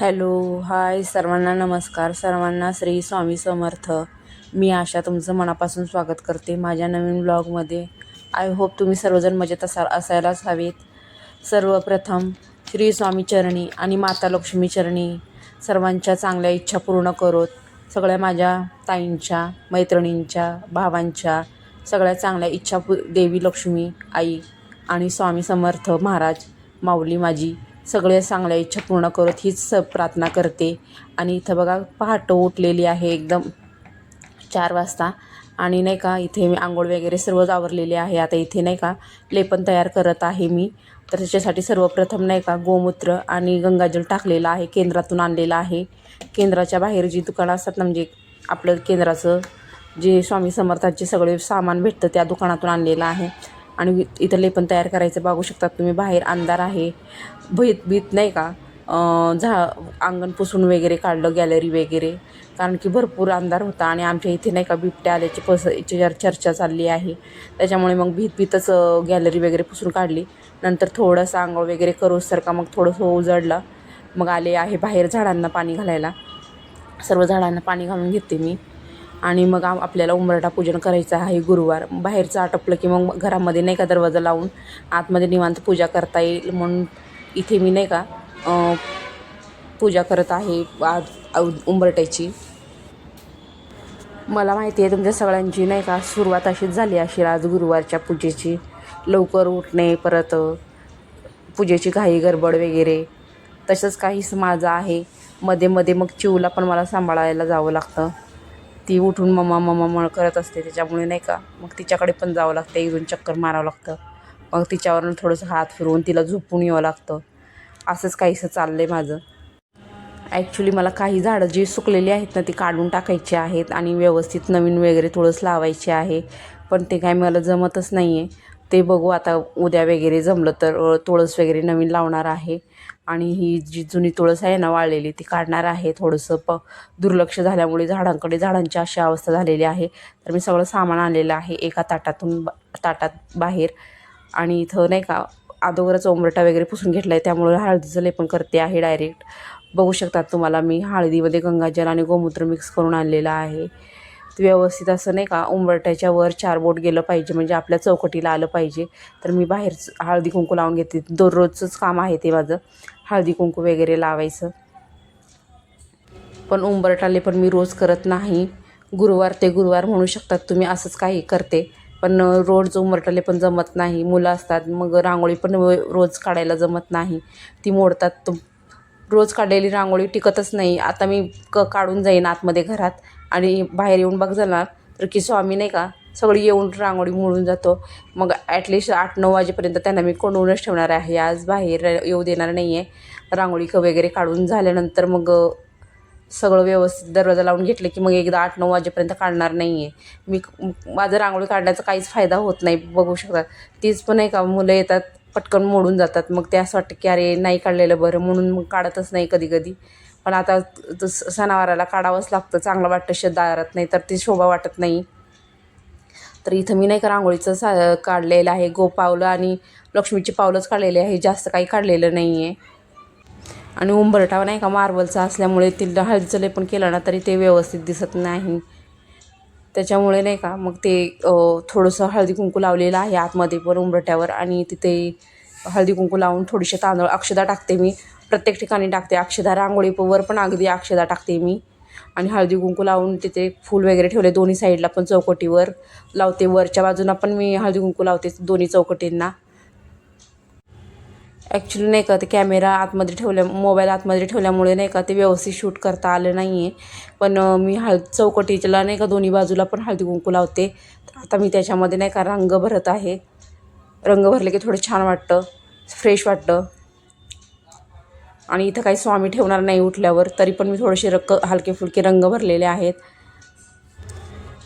Hello hi सर्वांना नमस्कार. सर्वांना श्री स्वामी समर्थ. मी आशा तुमचं मनापासून स्वागत करते माझ्या नवीन ब्लॉगमध्ये. आय होप तुम्ही सर्वजण मजेत असा असायलाच हवेत. सर्वप्रथम श्री स्वामी चरणी आणि माता लक्ष्मी चरणी सर्वांच्या चांगल्या इच्छा पूर्ण करोत. सगळ्या माझ्या ताईंच्या मैत्रिणींच्या भावांच्या सगळ्या चांगल्या इच्छा पु देवी लक्ष्मी आई आणि स्वामी समर्थ महाराज माऊली माझी. सगळे चांगल्या इच्छा पूर्ण करत हीच स प्रार्थना करते. आणि इथं बघा पहाट उठलेली आहे एकदम चार वाजता. आणि नाही का इथे मी आंघोळ वगैरे सर्वच आवरलेली आहे. आता इथे नाही का लेपन तयार करत आहे मी. तर त्याच्यासाठी सर्वप्रथम नाही का गोमूत्र आणि गंगाजल टाकलेलं आहे केंद्रातून आणलेलं आहे. केंद्राच्या बाहेर जी दुकानं असतात ना म्हणजे आपलं केंद्राचं जे स्वामी समर्थांचे सगळे सामान भेटतं त्या दुकानातून आणलेलं आहे. आणि इथं लेपन तयार करायचं बघू शकतात तुम्ही बाहेर अंधार आहे. भीत भीत नाही का? झा अंगण पुसून वगैरे काढलं गॅलरी वगैरे. कारण की भरपूर अंधार होता आणि आमच्या इथे नाही का बिबट्या आल्याची पस याची चर्चा चालली आहे. त्याच्यामुळे मग भीत भीतच गॅलरी वगैरे पुसून काढली. नंतर थोडंसं आंघोळ वगैरे करूसारखा तर का मग थोडंसं उजडलं मग आले आहे बाहेर झाडांना पाणी घालायला. सर्व झाडांना पाणी घालून घेते मी. आणि मग आपल्याला उंबरठा पूजन करायचं आहे गुरुवार. बाहेरचं आटपलं की मग घरामध्ये नाही का दरवाजा लावून आतमध्ये निवांत पूजा करता येईल म्हणून इथे मी नाही का पूजा करत आहे आज उंबरट्याची मला माहिती आहे तुमच्या सगळ्यांची नाही का सुरुवात अशीच झाली असेल आज गुरुवारच्या पूजेची. लवकर उठणे परत पूजेची घाई गडबड वगैरे. तसंच काहीच माझं आहे. मध्ये मध्ये मग चिवला पण मला सांभाळायला जावं लागतं. ती उठून मम्मा मम्मा मळ करत असते त्याच्यामुळे नाही का मग तिच्याकडे पण जावं लागतं एक दोन चक्कर मारावं लागतं. मग तिच्यावरून थोडंसं हात फिरवून तिला झोपून यावं लागतं. असंच काहीसं चाललं आहे माझं. ॲक्च्युली मला काही झाडं जी सुकलेली आहेत ना ती काढून टाकायची आहेत आणि व्यवस्थित नवीन वगैरे थोडंसं लावायची आहे. पण ते काय मला जमतच नाही आहे ते बघू. आता उद्या वगैरे जमलं तर तुळस वगैरे नवीन लावणार आहे. आणि ही जी जुनी तुळस आहे ना वाळलेली ती काढणार आहे. थोडंसं प दुर्लक्ष झाल्यामुळे झाडांकडे झाडांची अशी अवस्था झालेली आहे. तर मी सगळं सामान आणलेलं आहे एका ताटातून ताटात बाहेर. आणि इथं नाही का अगोदरच ओंबरटा वगैरे पुसून घेतला आहे त्यामुळे हळदीचं लेपन करते आहे डायरेक्ट. बघू शकतात तुम्हाला मी हळदीमध्ये गंगाजल आणि गोमूत्र मिक्स करून आणलेलं आहे. व्यवस्थित असं नाही का उंबरट्याच्या वर चार बोट गेलं पाहिजे म्हणजे आपल्या चौकटीला आलं पाहिजे. तर मी बाहेर हळदी कुंकू लावून घेते. दररोजचंच काम आहे ते माझं. हळदी कुंकू वगैरे लावायचं. पण उंबरटाले पण मी रोज करत नाही. गुरुवार ते गुरुवार म्हणू शकतात तुम्ही असंच काही करते. पण रोज उंबरटाले पण जमत नाही. मुलं असतात मग रांगोळी पण रोज काढायला जमत नाही. ती मोडतात. रोज काढलेली रांगोळी टिकतच नाही. आता मी क काढून जाईन आतमध्ये घरात. आणि बाहेर येऊन बघ जाणार. तर की स्वामी नाही का सगळी येऊन रांगोळी मोडून जातो. मग ॲटलिस्ट आठ नऊ वाजेपर्यंत त्यांना मी कोंडूनच ठेवणार आहे. आज बाहेर येऊ देणार नाही आहे रांगोळी वगैरे काढून झाल्यानंतर मग सगळं व्यवस्थित दरवाजा लावून घेतलं की मग एकदा आठ नऊ वाजेपर्यंत काढणार नाही आहे मी माझं रांगोळी काढण्याचा काहीच फायदा होत नाही बघू शकतात तीच पण आहे का मुलं येतात पटकन मोडून जातात. मग ते असं वाटतं की अरे नाही काढलेलं बरं म्हणून मग काढतच नाही कधी कधी पण आता सणावाराला काढावंच लागतं. चांगलं वाटतं शदारात नाही तर ती शोभा वाटत नाही. तर इथं मी नाही का रांगोळीचं सा काढलेलं आहे. गोपावलं आणि लक्ष्मीची पावलंच काढलेली आहे. जास्त काही काढलेलं नाही आहे आणि उंबरठा नाही का मार्बलचा असल्यामुळे ते हळदीचं पण केलं ना तरी ते व्यवस्थित दिसत नाही. त्याच्यामुळे नाही का मग ते थोडंसं हळदी कुंकू लावलेलं आहे आतमध्ये पण उंबरठ्यावर. आणि तिथे हळदी कुंकू लावून थोडीशी तांदूळ अक्षदा टाकते मी. प्रत्येक ठिकाणी टाकते. अक्षदा रांगोळीवर पण अगदी अक्षदा टाकते मी. आणि हळदी कुंकू लावून तिथे फूल वगैरे ठेवले दोन्ही साईडला पण चौकटीवर. लावते. वरच्या बाजूला पण मी हळदी कुंकू लावते दोन्ही चौकटींना. ॲक्च्युली नाही का ते कॅमेरा आतमध्ये ठेवल्या मोबाईल आतमध्ये ठेवल्यामुळे नाही का ते व्यवस्थित शूट करता आलं नाही आहे पण मी हळ चौकटीला नाही का दोन्ही बाजूला पण हळदी कुंकू लावते. तर आता मी त्याच्यामध्ये नाही का रंग भरत आहे. रंग भरले की थोडं छान वाटतं फ्रेश वाटतं. आणि इथं काही स्वामी ठेवणार नाही उठल्यावर तरी पण मी थोडेसे रक्क हलके फुलके रंग भरलेले आहेत.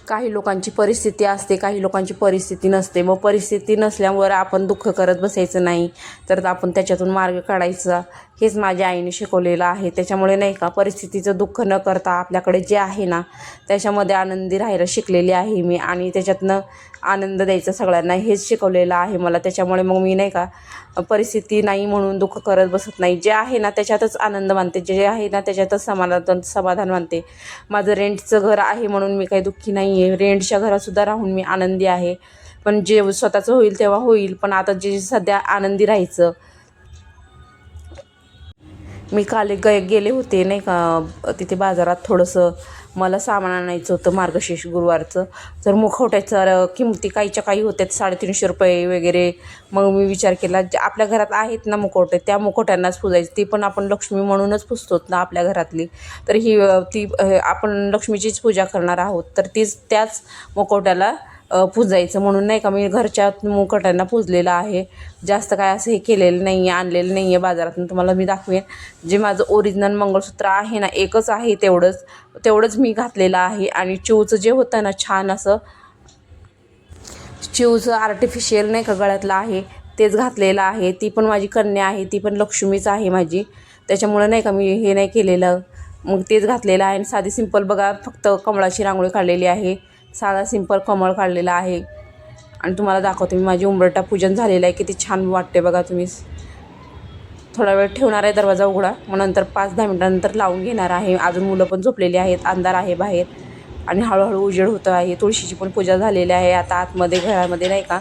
काही लोकांची परिस्थिती असते काही लोकांची परिस्थिती नसते. मग परिस्थिती नसल्यामुळे आपण दुःख करत बसायचं नाही. तर आपण त्याच्यातून मार्ग काढायचा. हेच माझ्या आईने शिकवलेलं आहे. त्याच्यामुळे नाही का परिस्थितीचं दुःख न करता आपल्याकडे जे आहे ना त्याच्यामध्ये आनंदी राहायला शिकलेली आहे मी आणि त्याच्यातनं आनंद द्यायचा सगळ्यांना हेच शिकवलेलं आहे मला. त्याच्यामुळे मग मी नाही का परिस्थिती नाही म्हणून दुःख करत बसत नाही. जे आहे ना त्याच्यातच आनंद मानते. जे आहे ना त्याच्यातच समाधान समाधान मानते. माझं रेंटचं घर आहे म्हणून मी काही दुःखी नाही आहे रेंटच्या घरातसुद्धा राहून मी आनंदी आहे. पण जे स्वतःचं होईल तेव्हा होईल. पण आता जे सध्या आनंदी राहायचं मी काल ग गेले होते नाही का तिथे बाजारात थोडंसं मला सामान आणायचं होतं मार्गशीर्ष गुरुवारचं. तर मुखवट्याच्या किमती काहीच्या काही होत्या साडेतीनशे रुपये वगैरे. मग मी विचार केला आपल्या घरात आहेत ना मुखवटे त्या मुखवट्यांनाच पुजायचे. ती पण आपण लक्ष्मी म्हणूनच पुजतोत ना आपल्या घरातली. तर ही ती आपण लक्ष्मीचीच पूजा करणार आहोत. तर तीच त्याच मुखवट्याला पुजायचं म्हणून नाही का मी घरच्या मुकटांना पुजलेलं आहे. जास्त काय असं हे केलेलं नाही आहे आणलेलं नाही आहे बाजारातून तुम्हाला मी दाखवेन. जे माझं ओरिजिनल मंगळसूत्र आहे ना एकच आहे तेवढंच तेवढंच मी घातलेलं आहे. आणि चिवचं जे होतं ना छान असं चिवचं आर्टिफिशियल नाही का गळ्यातलं आहे तेच घातलेलं आहे. ती पण माझी कन्या आहे ती पण लक्ष्मीच आहे माझी. त्याच्यामुळं नाही का मी हे नाही केलेलं. मग तेच घातलेलं आहे आणि साधी सिंपल बघा फक्त कमळाची रांगोळी काढलेली आहे. साधा सिंपल कमळ काढलेला आहे. आणि तुम्हाला दाखवते मी माझी उंबरटा पूजन झालेलं आहे. किती छान वाटते बघा तुम्ही. थोडा वेळ ठेवणार आहे दरवाजा उघडा. मग नंतर पाच दहा मिनटानंतर लावून घेणार आहे. अजून मुलं पण झोपलेली आहेत. अंधार आहे बाहेर. आणि हळूहळू उजेड होतं आहे तुळशीची पण पूजा झालेली आहे. आता आतमध्ये घरामध्ये नाही का?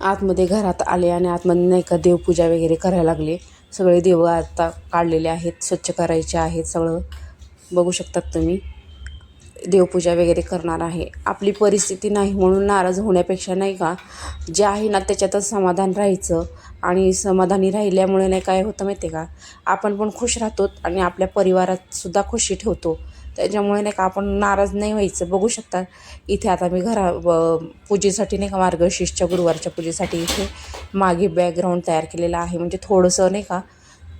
आतमध्ये घरात आले आणि आतमध्ये नाही का देवपूजा वगैरे करायला लागले. सगळे देव आता काढलेले आहेत. स्वच्छ करायचे आहेत सगळं. बघू शकतात तुम्ही. देवपूजा वगैरे करणार आहे. आपली परिस्थिती नाही म्हणून नाराज होण्यापेक्षा नाही का जे आहे ना त्याच्यातच समाधान राहायचं. आणि समाधानी राहिल्यामुळे नाही काय होतं माहिती आहे का आपण पण खुश राहतो आणि आपल्या परिवारातसुद्धा खुशी ठेवतो. त्याच्यामुळे नाही का आपण नाराज नाही व्हायचं. बघू शकता इथे आता मी घरा पूजेसाठी नाही का मार्गशीर्षच्या गुरुवारच्या पूजेसाठी इथे मागे बॅकग्राऊंड तयार केलेलं आहे. म्हणजे थोडंसं नाही का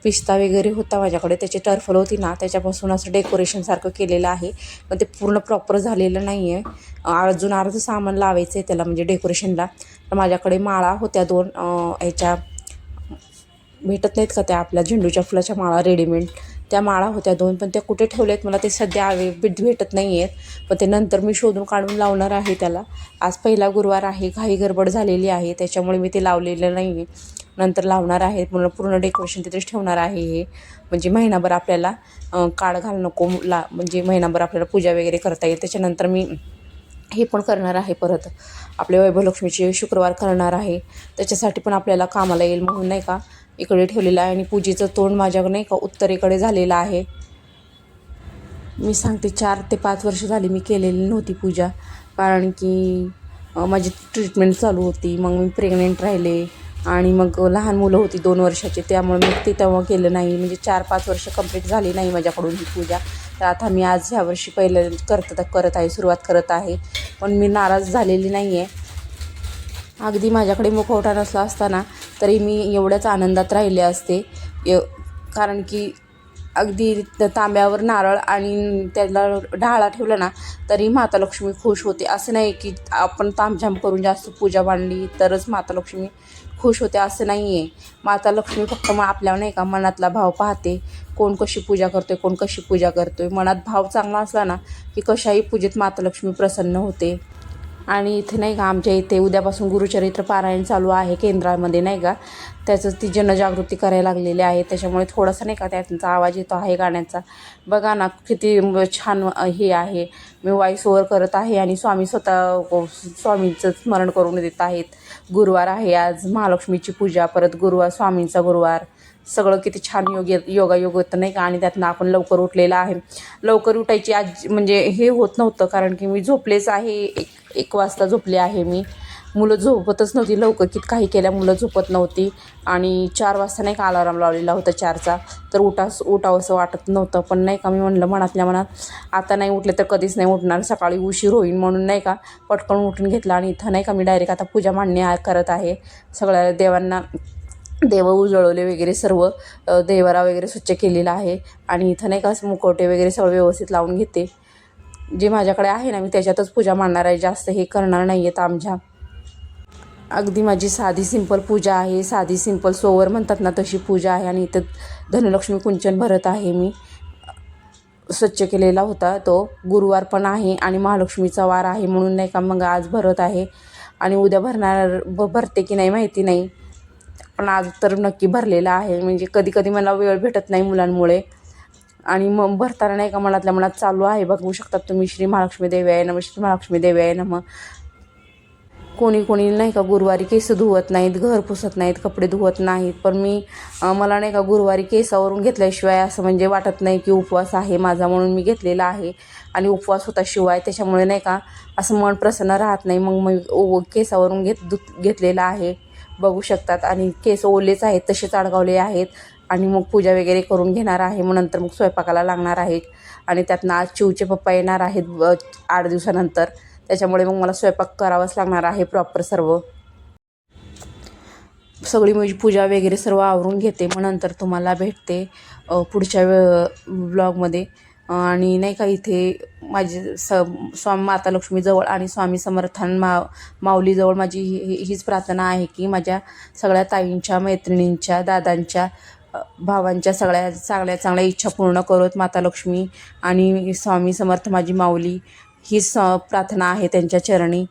पिस्ता वगैरे होता माझ्याकडे. त्याची टर्फल होती ना त्याच्यापासून असं डेकोरेशनसारखं केलेलं आहे. पण ते पूर्ण प्रॉपर झालेलं नाही आहे अजून अर्धं सामान लावायचं आहे त्याला म्हणजे डेकोरेशनला तर माझ्याकडे माळा होत्या दोन ह्याच्या भेटत नाहीत का त्या आपल्या झेंडूच्या फुलाच्या माळा रेडीमेड त्या माळा होत्या दोन पण त्या कुठे ठेवल्या आहेत मला ते सध्या आवे भेट भेटत नाही आहेत पण ते नंतर मी शोधून काढून लावणार आहे त्याला. आज पहिला गुरुवार आहे घाई गडबड झालेली आहे त्याच्यामुळे मी ते लावलेलं नाही आहे नंतर लावणार आहे पूर्ण पूर्ण डेकोरेशन तिथेच ठेवणार आहे हे. म्हणजे महिनाभर आपल्याला काळ घाल नको ला म्हणजे महिनाभर आपल्याला पूजा वगैरे करता येईल. त्याच्यानंतर मी हे पण करणार आहे परत. आपल्या वैभवलक्ष्मीचे शुक्रवार करणार आहे. त्याच्यासाठी पण आपल्याला कामाला येईल म्हणून नाही का? इकडे ठेवलेलं आहे आणि पूजेचं तोंड माझ्याकडे नाही का उत्तरेकडे झालेलं आहे. मी सांगते चार ते पाच वर्ष झाली मी केलेली नव्हती पूजा. कारण की माझी ट्रीटमेंट चालू होती. मग मी प्रेग्नेंट राहिले आणि मग लहान मुलं होती दोन वर्षाची. त्यामुळे मी ते तेव्हा केलं नाही. म्हणजे चार पाच वर्ष कंप्लीट झाली नाही माझ्याकडून ही पूजा. तर आता मी आज ह्या वर्षी पहिलं करत करत आहे सुरुवात करत आहे. पण मी नाराज झालेली नाही आहे अगदी माझ्याकडे मुखवटा नसला असताना तरी मी एवढ्याच आनंदात राहिले असते. य कारण की अगदी तांब्यावर नारळ आणि त्याला ढाळा ठेवला ना तरी माता लक्ष्मी खुश होते. असं नाही की आपण तामझाम करून जास्त पूजा मांडली तरच माता लक्ष्मी खुश होते असं नाही आहे माता लक्ष्मी फक्त मग आपल्या नाही का मनातला भाव पाहते. कोण कशी पूजा करतोय कोण कशी पूजा करतोय. मनात भाव चांगला असला ना की कशाही पूजेत माता लक्ष्मी प्रसन्न होते. आणि इथे नाही का आमच्या इथे उद्यापासून गुरुचरित्र पारायण चालू आहे केंद्रामध्ये नाही का? त्याचं ती जनजागृती करायला लागलेली आहे. त्याच्यामुळे थोडासा नाही का त्यांचा आवाज येतो आहे गाण्याचा. बघा ना किती छान हे आहे. मी वॉईस ओव्हर करत आहे आणि स्वामी स्वतः स्वामींचं स्मरण करून देत आहेत. गुरुवार आहे आज महालक्ष्मीची पूजा. परत गुरुवार स्वामींचा गुरुवार. सगळं किती छान योग योगायोग होतं नाही का? आणि त्यातनं आपण लवकर उठलेलं आहे. लवकर उठायची आज म्हणजे हे होत नव्हतं कारण की मी झोपलेच आहे. एक एक वाजता झोपले आहे मी. मुलं झोपतच नव्हती लवकर की काही केल्या मुलं झोपत नव्हती. आणि चार वाजता नाही का अलाराम लावलेला होता चारचा. तर उठास उठावंसं वाटत नव्हतं. पण नाही का मी म्हणलं मनातल्या मनात आता नाही उठले तर कधीच नाही उठणार. सकाळी उशीर होईल म्हणून नाही का पटकन उठून घेतला. आणि इथं नाही का मी डायरेक्ट आता पूजा मांडणी करत आहे. सगळ्या देवांना देव उजळवले वगैरे सर्व देवरा देवारा वगैरे स्वच्छ केलेला आहे आणि इथं नाही का मुकोटे मुखवटे वगैरे सगळं व्यवस्थित लावून घेते. जे माझ्याकडे आहे ना मी त्याच्यातच पूजा मांडणार आहे. जास्त हे करणार नाही आहेत आमच्या. अगदी माझी साधी सिंपल पूजा आहे. साधी सिंपल सोवर म्हणतात ना तशी पूजा आहे आणि इथं धनलक्ष्मी कुंचन भरत आहे मी. स्वच्छ केलेला होता तो. गुरुवार पण आहे आणि महालक्ष्मीचा वार आहे म्हणून नाही का मग आज भरत आहे. आणि उद्या भरणार ब भरते की नाही माहिती नाही. पण आज तर नक्की भरलेला आहे. म्हणजे कधी कधी मला वेळ भेटत नाही मुलांमुळे. आणि मग भरताना नाही का मनातल्या मनात चालू आहे. बघू शकतात तुम्ही श्री महालक्ष्मी देवी आहे नम श्री महालक्ष्मी देवी आहे नम. कोणी कोणी नाही का गुरुवारी केस धुवत नाहीत घर पुसत नाहीत कपडे धुवत नाहीत. पण मी मला नाही का गुरुवारी केसावरून घेतल्याशिवाय असं म्हणजे वाटत नाही की उपवास आहे माझा म्हणून मी घेतलेला आहे. आणि उपवास होता शिवाय त्याच्यामुळे नाही का असं मन प्रसन्न राहत नाही. मग मी ओ केसावरून घेत धु घेतलेला आहे. बघू शकतात. आणि केस ओलेच आहेत तसेच अडगावले आहेत. आणि मग पूजा वगैरे करून घेणार आहे. मग नंतर मग स्वयंपाकाला लागणार आहे आणि त्यातनं आज चिवचे पप्पा येणार आहेत आठ दिवसानंतर. त्याच्यामुळे मग मला स्वयंपाक करावाच लागणार आहे प्रॉपर सर्व. सगळी मी पूजा वगैरे सर्व आवरून घेते. मग नंतर तुम्हाला भेटते पुढच्या ब्लॉगमध्ये. आणि नाही का इथे माझी स स्वामी माता लक्ष्मीजवळ आणि स्वामी समर्थान मा माऊलीजवळ माझी ही ही- हीच प्रार्थना आहे की माझ्या सगळ्या ताईंच्या मैत्रिणींच्या दादांच्या भावांच्या सगळ्या चांगल्या चांगल्या इच्छा पूर्ण करत माता लक्ष्मी आणि स्वामी समर्थ माझी माऊली. हीच प्रार्थना आहे त्यांच्या चरणी.